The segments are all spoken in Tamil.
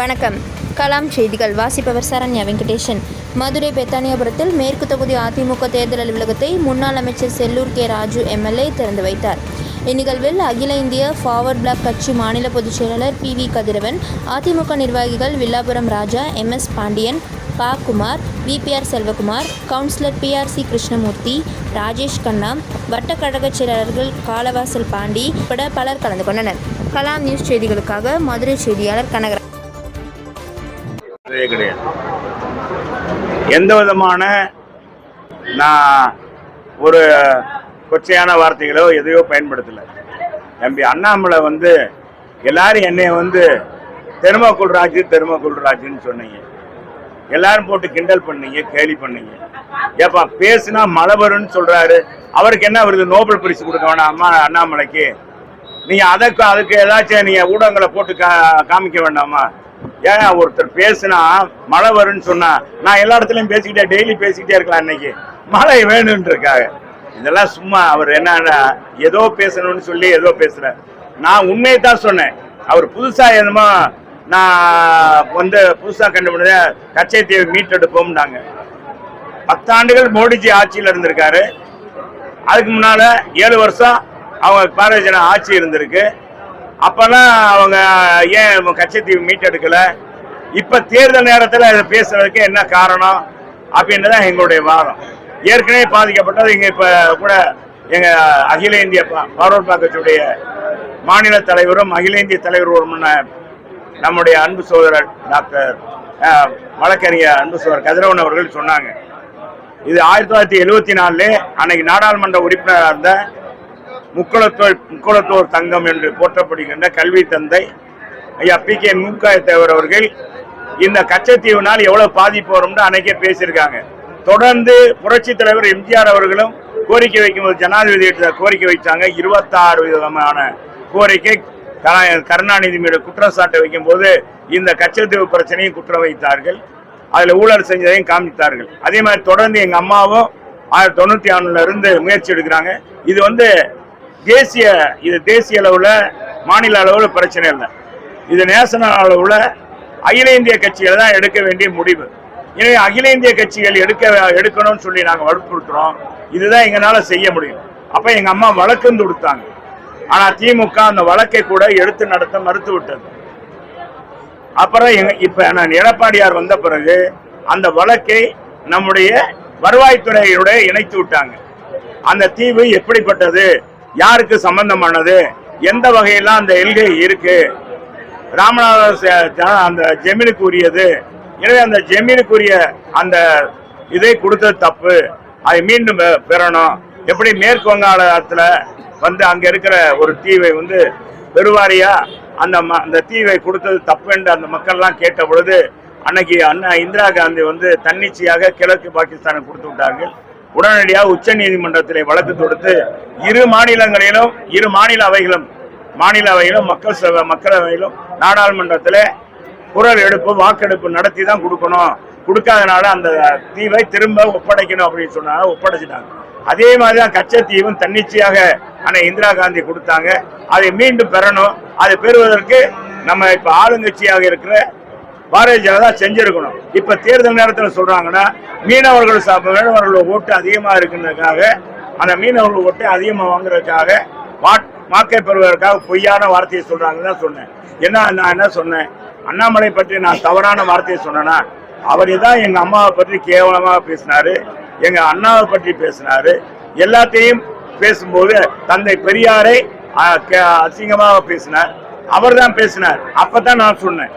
வணக்கம். கலாம் செய்திகள். வாசிப்பவர் சரண்யா வெங்கடேசன். மதுரை பெத்தானியாபுரத்தில் மேற்கு தொகுதி அதிமுக தேர்தல் அலுவலகத்தை முன்னாள் அமைச்சர் செல்லூர் கே. ராஜு எம்எல்ஏ திறந்து வைத்தார். இந்நிகழ்வில் அகில இந்திய ஃபார்வர்ட் பிளாக் கட்சி மாநில பொதுச் செயலாளர் பி. வி. கதிரவன் அதிமுக நிர்வாகிகள் Villapuram Raja M. S. Pandian Pa. Kumar VPR Selvakumar councillor PRC Krishnamurthy Rajesh Kanna வட்டக்கழகச் செயலாளர்கள் காலவாசல் பாண்டி உட்பட பலர் கலந்து கொண்டனர். கலாம் நியூஸ் செய்திகளுக்காக மதுரை செய்தியாளர் கனகராஜ். கிடையாது. எந்த விதமான நான் ஒரு கொச்சையான வார்த்தைகளோ எதையோ பயன்படுத்தலை. தம்பி அண்ணாமலை வந்து எல்லாரும் என்னை வந்து தெருமக்குள் ராஜு தெருமக்குள் ராஜுன்னு சொன்னீங்க. எல்லாரும் போட்டு கிண்டல் பண்ணீங்க கேலி பண்ணீங்க. ஏப்பா பேசுனா மழை வரும்னு சொல்றாரு. அவருக்கு என்ன வருது? நோபல் பரிசு கொடுக்க வேண்டாமா அண்ணாமலைக்கு? நீங்க அதற்கு அதுக்கு ஏதாச்சும் நீங்க ஊடகங்களை போட்டு கா காமிக்க வேண்டாமா? ஏன் ஒருத்தர் பேசுனா மழை வரும்னு சொன்னா நான் எல்லா இடத்துலயும் பேசிக்கிட்டே டெய்லி பேசிக்கிட்டே இருக்கலாம் இன்னைக்கு. மழை வேணும்ன்றக்காக இதெல்லாம் சும்மா அவர் என்னன்னா ஏதோ பேசணும்னு சொல்லி ஏதோ பேசுற. நான் உண்மையை தான் சொன்னேன். அவர் புதுசா என்னமோ நான் வந்து புதுசா கண்டுபிடிச்ச கச்சை தீவை மீட்டெடுப்போம்னாங்க பத்தாண்டுகள் மோடிஜி ஆட்சியில் இருந்திருக்காரு. அதுக்கு முன்னால ஏழு வருஷம் அவங்க பாரதிய ஆட்சி இருந்திருக்கு. அப்பெல்லாம் அவங்க ஏன் கச்சத்தீவு மீட்டெடுக்கல இப்ப தேர்தல் நேரத்தில் இதை பேசுறதுக்கு என்ன காரணம்? அப்படின்றதான் எங்களுடைய வாதம். ஏற்கனவே பாதிக்கப்பட்டது இங்க இப்ப கூட எங்க அகில இந்திய பார்வர்ட் பாக்கத்துடைய மாநில தலைவரும் அகில இந்திய தலைவருமான நம்முடைய அன்பு சோதரர் டாக்டர் வழக்கறிஞர் அன்பு சோதரர் கதிரவன் அவர்கள் சொன்னாங்க. இது ஆயிரத்தி தொள்ளாயிரத்தி எழுபத்தி நாலுல அன்னைக்கு நாடாளுமன்ற உறுப்பினராக இருந்த முக்குளத்தோர் முக்குளத்தோர் தங்கம் என்று போற்றப்படுகின்ற கல்வி தந்தை ஐயா பி கே மூக்காய தேவர் அவர்கள் இந்த கச்சத்தீவுனால் எவ்வளவு பாதிப்பு வரும்னு அன்னைக்கே பேசியிருக்காங்க. தொடர்ந்து புரட்சி தலைவர் எம்ஜிஆர் அவர்களும் கோரிக்கை வைக்கும்போது ஜனாதிபதி கோரிக்கை வைத்தாங்க இருபத்தாறு விதமான கோரிக்கை. கருணாநிதி மீது குற்றச்சாட்டை வைக்கும்போது இந்த கச்சத்தீவு பிரச்சனையும் குற்றம் வைத்தார்கள். அதில் ஊழல் செஞ்சதையும் காமித்தார்கள். அதே மாதிரி தொடர்ந்து எங்கள் அம்மாவும் ஆயிரத்தி தொண்ணூற்றி ஆறுல இருந்து முயற்சி எடுக்கிறாங்க. இது வந்து தேசிய இது தேசிய அளவுல மாநில அளவில் பிரச்சனை இல்லை. இது நேஷனல் அளவில் அகில இந்திய கட்சிகள் தான் எடுக்க வேண்டிய முடிவு. எனவே அகில இந்திய கட்சிகள் எடுக்க எடுக்கணும்னு சொல்லி நாங்க வற்புறுத்துறோம். இதுதான் எங்களால செய்ய முடியும். அப்ப எங்க அம்மா வழக்கம் கொடுத்தாங்க ஆனா திமுக அந்த வழக்கை கூட எடுத்து நடத்த மறுத்து விட்டது. அப்புறம் எங்க- இப்ப நான் எடப்பாடியார் வந்த பிறகு அந்த வழக்கை நம்முடைய வருவாய்த்துறையுடைய இணைத்து விட்டாங்க. அந்த தீவு எப்படிப்பட்டது? யாருக்கு சம்பந்தமானது? எந்த வகையெல்லாம் அந்த எல்கை இருக்கு? ராமநாத ஜ- அந்த ஜெமீனுக்கு உரியது எனவே அந்த ஜெமீனுக்குரிய அந்த இதை கொடுத்தது தப்பு. அதை மீண்டும் பெ- பெறணும். எப்படி மேற்கு வங்காளத்தில் வந்து அங்க இருக்கிற ஒரு தீவை வந்து பெருவாரியா அந்த ம- அந்த தீவை கொடுத்தது தப்பு என்று அந்த மக்கள்லாம் கேட்ட பொழுது அன்னைக்கு அண்ணா இந்திரா காந்தி வந்து தன்னிச்சையாக கிழக்கு பாகிஸ்தானுக்கு கொடுத்து விட்டார்கள். உடனடியாக உச்ச நீதிமன்றத்திலே வழக்கு தொடுத்து இரு மாநிலங்களிலும் இரு மாநில அவைகளும் மாநில அவையிலும் மக்கள் சபை மக்களவையிலும் நாடாளுமன்றத்தில் குரல் எடுப்பு வாக்கெடுப்பு நடத்தி தான் கொடுக்கணும். கொடுக்காதனால அந்த தீவை திரும்ப ஒப்படைக்கணும் அப்படின்னு சொன்னாங்க ஒப்படைச்சிட்டாங்க. அதே மாதிரி தான் கச்சத்தீவும் தன்னிச்சையாக அன்னை இந்திரா காந்தி கொடுத்தாங்க. அதை மீண்டும் பெறணும். அதை பெறுவதற்கு நம்ம இப்போ ஆளுங்கட்சியாக இருக்கிற பாரதிய ஜனதா செஞ்சிருக்கணும். இப்ப தேர்தல் நேரத்தில் சொல்றாங்கன்னா மீனவர்கள் சா- மீனவர்கள் ஓட்டு அதிகமா இருக்குன்றதுக்காக அந்த மீனவர்கள் ஓட்டு அதிகமா வாங்குறதுக்காக வாக்கை பெறுவதற்காக பொய்யான வார்த்தையை சொல்றாங்கன்னு தான் சொன்னேன். என்ன நான் என்ன சொன்னேன்? அண்ணாமலை பற்றி நான் தவறான வார்த்தையை சொன்னேன்னா அவர் தான் எங்க அம்மாவை பற்றி கேவலமாக பேசினாரு எங்க அண்ணாவை பற்றி பேசினாரு. எல்லாத்தையும் பேசும்போது தந்தை பெரியாரை கே- அசிங்கமாக பேசினார். அவர் தான் பேசினார். அப்பதான் நான் சொன்னேன்.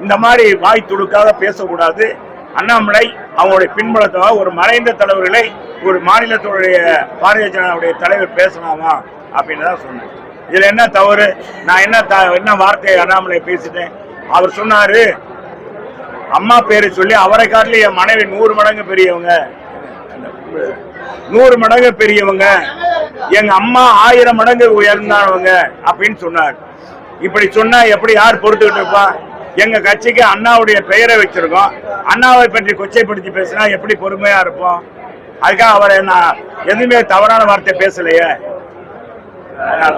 இந்த மாதிரி வாய் துடுக்காக பேசக்கூடாது. அண்ணாமலை அவங்களுடைய பின்புலத்தாக ஒரு மறைந்த தலைவர்களை ஒரு மாநிலத்துடைய பாரதிய ஜனதாவுடைய தலைவர் பேசலாமா அப்படின்னு தான் சொன்னேன். இதில் என்ன தவறு? நான் என்ன த- என்ன வார்த்தை அண்ணாமலை பேசிட்டேன்? அவர் சொன்னார் அம்மா பேரை சொல்லி அவரை காட்டிலும் என் மனைவி நூறு மடங்கு பெரியவங்க. நூறு மடங்கு பெரியவங்க. எங்க அம்மா ஆயிரம் மடங்கு உயர்ந்தவங்க அப்படின்னு சொன்னார். இப்படி சொன்னா எப்படி யார் பொறுத்துக்கிட்டு இருப்பா? எங்க கட்சிக்கு அண்ணாவுடைய பெயரை வச்சிருக்கோம். அண்ணாவை பற்றி கொச்சைப்படுத்தி பேசினா எப்படி பொறுமையா இருப்போம்? அதுக்காக அவரை நான் எதுவுமே தவறான வார்த்தை பேசலையே? அதனால